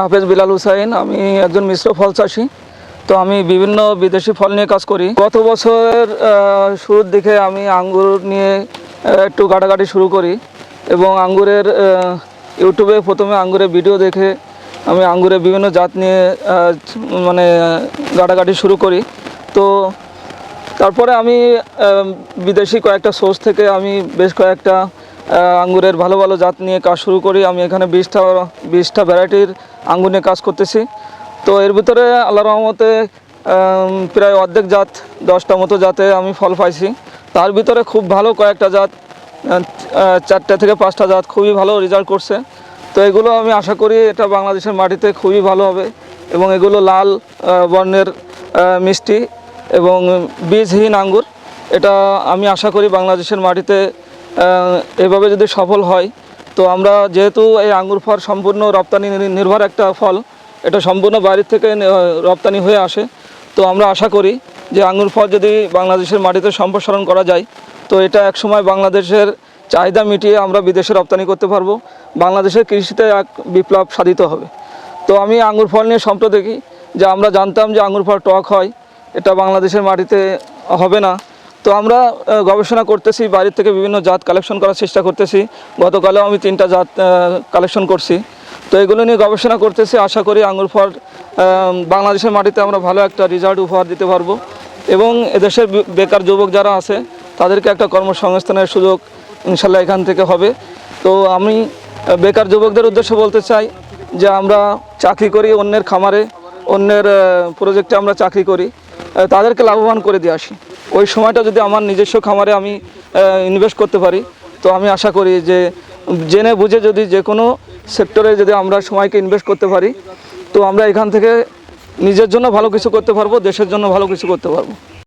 হাফেজ বিলাল হুসাইন, আমি একজন মিশ্র ফল চাষি। তো আমি বিভিন্ন বিদেশি ফল নিয়ে কাজ করি। গত বছরের শুরুর দিকে আমি আঙ্গুর নিয়ে একটু গাটাগাটি শুরু করি এবং আঙ্গুরের ইউটিউবে প্রথমে আঙ্গুরের ভিডিও দেখে আমি আঙ্গুরের বিভিন্ন জাত নিয়ে মানে গাটাগাটি শুরু করি। তো তারপরে আমি বিদেশি কয়েকটা সোর্স থেকে আমি বেশ কয়েকটা আঙ্গুরের ভালো ভালো জাত নিয়ে কাজ শুরু করি। আমি এখানে বিশটা বিশটা ভ্যারাইটির আঙ্গুর নিয়ে কাজ করতেছি। তো এর ভিতরে আল্লাহ রহমতে প্রায় অর্ধেক জাত, দশটা মতো জাতে আমি ফল পাইছি। তার ভিতরে খুব ভালো কয়েকটা জাত চারটে থেকে পাঁচটা জাত খুবই ভালো রেজাল্ট করছে। তো এগুলো আমি আশা করি এটা বাংলাদেশের মাটিতে খুবই ভালো হবে এবং এগুলো লাল বর্ণের মিষ্টি এবং বীজহীন আঙ্গুর। এটা আমি আশা করি বাংলাদেশের মাটিতে এভাবে যদি সফল হয়, তো আমরা যেহেতু এই আঙ্গুর ফল সম্পূর্ণ রপ্তানি নির্ভর একটা ফল, এটা সম্পূর্ণ বাইরের থেকে রপ্তানি হয়ে আসে। তো আমরা আশা করি যে আঙ্গুর ফল যদি বাংলাদেশের মাটিতে সম্প্রসারণ করা যায়, তো এটা একসময় বাংলাদেশের চাহিদা মিটিয়ে আমরা বিদেশে রপ্তানি করতে পারব। বাংলাদেশের কৃষিতে এক বিপ্লব সাধিত হবে। তো আমি আঙ্গুর ফল নিয়ে সম্প্রতি দেখি যে আমরা জানতাম যে আঙ্গুর ফল টক হয়, এটা বাংলাদেশের মাটিতে হবে না। তো আমরা গবেষণা করতেছি বাইরের থেকে বিভিন্ন জাত কালেকশন করার চেষ্টা করতেছি। গতকালেও আমি তিনটা জাত কালেকশন করছি। তো এগুলো নিয়ে গবেষণা করতেছি, আশা করি আঙ্গুর ফল বাংলাদেশের মাটিতে আমরা ভালো একটা রেজাল্ট উপহার দিতে পারব। এবং এদেশের বেকার যুবক যারা আছে, তাদেরকে একটা কর্মসংস্থানের সুযোগ ইনশাল্লাহ এখান থেকে হবে। তো আমি বেকার যুবকদের উদ্দেশ্য বলতে চাই যে আমরা চাকরি করি অন্যের খামারে, অন্যের প্রজেক্টে আমরা চাকরি করি। তাদেরকে লাভবান করে দিয়ে আসি। ওই সময়টা যদি আমার নিজস্ব খামারে আমি ইনভেস্ট করতে পারি, তো আমি আশা করি যে, জেনে বুঝে যদি যে কোনো সেক্টরে যদি আমরা সময়কে ইনভেস্ট করতে পারি, তো আমরা এখান থেকে নিজের জন্য ভালো কিছু করতে পারব, দেশের জন্য ভালো কিছু করতে পারব।